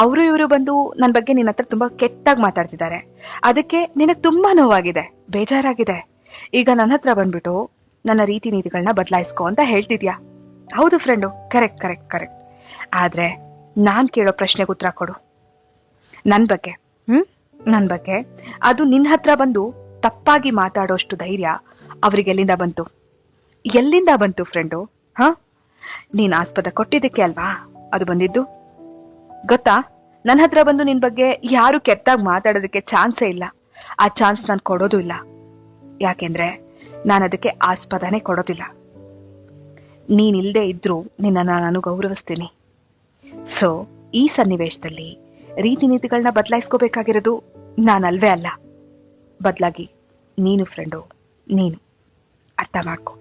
ಅವರು ಇವರು ಬಂದು ನನ್ನ ಬಗ್ಗೆ ನಿನ್ನ ಹತ್ರ ತುಂಬಾ ಕೆಟ್ಟಾಗಿ ಮಾತಾಡ್ತಿದ್ದಾರೆ. ಅದಕ್ಕೆ ನಿನಗೆ ತುಂಬಾ ನೋವಾಗಿದೆ, ಬೇಜಾರಾಗಿದೆ. ಈಗ ನನ್ನ ಹತ್ರ ಬಂದ್ಬಿಟ್ಟು ನನ್ನ ರೀತಿ ನೀತಿಗಳನ್ನ ಬದಲಾಯಿಸ್ಕೊ ಅಂತ ಹೇಳ್ತಿದ್ಯಾ? ಹೌದು ಫ್ರೆಂಡು, ಕರೆಕ್ಟ್ ಕರೆಕ್ಟ್ ಕರೆಕ್ಟ್. ಆದ್ರೆ ನಾನ್ ಕೇಳೋ ಪ್ರಶ್ನೆಗೆ ಉತ್ತರ ಕೊಡು. ನನ್ ಬಗ್ಗೆ, ಹ್ಮ್? ನನ್ ಬಗ್ಗೆ. ಅದು ನಿನ್ ಹತ್ರ ಬಂದು ತಪ್ಪಾಗಿ ಮಾತಾಡೋಷ್ಟು ಧೈರ್ಯ ಅವ್ರಿಗೆ ಎಲ್ಲಿಂದ ಬಂತು? ಎಲ್ಲಿಂದ ಬಂತು ಫ್ರೆಂಡು, ಹ? ನೀನ್ ಆಸ್ಪದ ಕೊಟ್ಟಿದ್ದಕ್ಕೆ ಅಲ್ವಾ? ಅದು ಬಂದಿದ್ದು? ಗೊತ್ತಾ? ನನ್ನ ಹತ್ರ ಬಂದು ನಿನ್ ಬಗ್ಗೆ ಯಾರು ಕೆಟ್ಟಾಗಿ ಮಾತಾಡೋದಕ್ಕೆ ಚಾನ್ಸೇ ಇಲ್ಲ. ಆ ಚಾನ್ಸ್ ನಾನು ಕೊಡೋದು ಇಲ್ಲ. ಯಾಕೆಂದ್ರೆ ನಾನು ಅದಕ್ಕೆ ಆಸ್ಪದನೇ ಕೊಡೋದಿಲ್ಲ. ನೀನ್ ಇಲ್ದೇ ಇದ್ರೂ ನಿನ್ನನ್ನ ನಾನು ಗೌರವಿಸ್ತೀನಿ. ಸೊ ಈ ಸನ್ನಿವೇಶದಲ್ಲಿ ರೀತಿ ನೀತಿಗಳನ್ನ ಬದಲಾಯಿಸ್ಕೋಬೇಕಾಗಿರೋದು ನಾನಲ್ವೇ ಅಲ್ಲ. ಬದಲಾಗಿ ನೀನು ಫ್ರೆಂಡು, ನೀನು ಅರ್ಥ ಮಾಡ್ಕೊ.